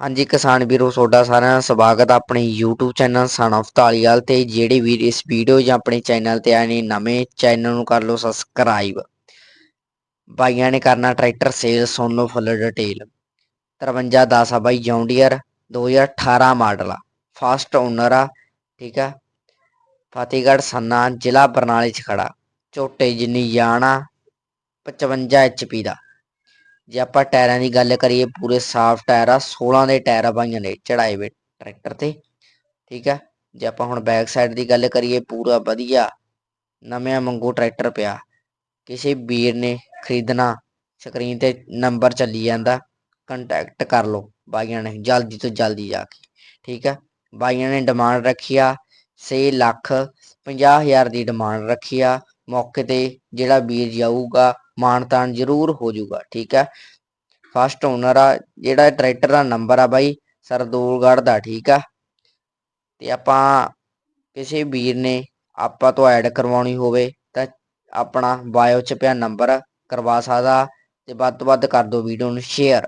ਹਾਂਜੀ, ਕਿਸਾਨ ਵੀਰੋ, ਤੁਹਾਡਾ ਸਾਰਿਆਂ ਦਾ ਸਵਾਗਤ ਆਪਣੇ YouTube channel son of Dhaliwal ਤੇ, ਜਿਹੜੇ ਵੀਰ ਇਸ ਵੀਡੀਓ ਜਾਂ ਆਪਣੇ ਚੈਨਲ ਤੇ ਆਏ ਨੇ, ਨਵੇਂ ਚੈਨਲ ਨੂੰ ਕਰ ਲਓ ਸਬਸਕ੍ਰਾਈਬ ਬਾਈਆਂ ਨੇ ਕਰਨਾ ਟਰੈਕਟਰ ਸੇਲ ਸੁਣ ਲਓ ਫੁੱਲ ਡਿਟੇਲ। 5310 ਆ ਬਾਈ, ਜੌਂਡੀਅਰ 2018 ਮਾਡਲ ਆ। ਫਸਟ ਓਨਰ ਆ, ਠੀਕ ਆ। ਫਤਿਹਗੜ੍ਹ ਸੰਨਾ, ਜ਼ਿਲ੍ਹਾ ਬਰਨਾਲੇ 'ਚ ਖੜਾ। ਝੋਟੇ ਜਿੰਨੀ ਜਾਨ ਆ 55 HP ਦਾ। ਜੇ ਆਪਾਂ ਟਾਇਰਾਂ ਦੀ ਗੱਲ ਕਰੀਏ, ਪੂਰੇ ਸਾਫ਼ ਟਾਇਰ ਆ 16 ਦੇ ਟਾਇਰ ਆ ਬਾਈਆਂ ਨੇ ਚੜਾਏ ਵੇ ਟਰੈਕਟਰ ਤੇ, ਠੀਕ ਆ? ਜੇ ਆਪਾਂ ਹੁਣ ਬੈਕ ਸਾਈਡ ਦੀ ਗੱਲ ਕਰੀਏ, ਪੂਰਾ ਵਧੀਆ ਨਵੇਂ ਮੰਗੂ ਟਰੈਕਟਰ ਪਿਆ। ਕਿਸੇ ਵੀਰ ਨੇ ਖਰੀਦਣਾ ਸਕਰੀਨ ਤੇ ਨੰਬਰ ਚੱਲੀ ਜਾਂਦਾ ਕੰਟੈਕਟ ਕਰ ਲਓ ਬਾਈਆਂ ਨੇ, ਜਲਦੀ ਤੋਂ ਜਲਦੀ ਜਾ ਕੇ, ਠੀਕ ਆ? ਬਾਈਆਂ ਨੇ ਡਿਮਾਂਡ ਰੱਖੀ ਆ 6 ਲੱਖ 50000 ਦੀ ਡਿਮਾਂਡ ਰੱਖੀ ਆ ਮੌਕੇ ਤੇ ਜਿਹੜਾ ਵੀਰ ਜਾਊਗਾ ਮਾਣ ਤਾਣ ਜ਼ਰੂਰ ਹੋ ਜਾਊਗਾ ਠੀਕ ਆ ਫਸਟ ਓਨਰ ਆ, ਜਿਹੜਾ ਟਰੈਕਟਰ ਦਾ ਨੰਬਰ ਆ ਬਾਈ, ਸਰਦੂਲਗੜ੍ਹ ਦਾ, ਠੀਕ ਆ? ਤੇ ਆਪਾਂ ਕਿਸੇ ਵੀਰ ਨੇ ਆਪਾਂ ਤੋਂ ਐਡ ਕਰਵਾਉਣੀ ਹੋਵੇ, ਤਾਂ ਆਪਣਾ ਬਾਇਓ 'ਚ ਪਿਆ ਨੰਬਰ ਕਰਵਾ ਸਕਦਾ, ਤੇ ਵੱਧ ਤੋਂ ਵੱਧ ਕਰ ਦਿਓ ਵੀਡੀਓ ਨੂੰ ਸ਼ੇਅਰ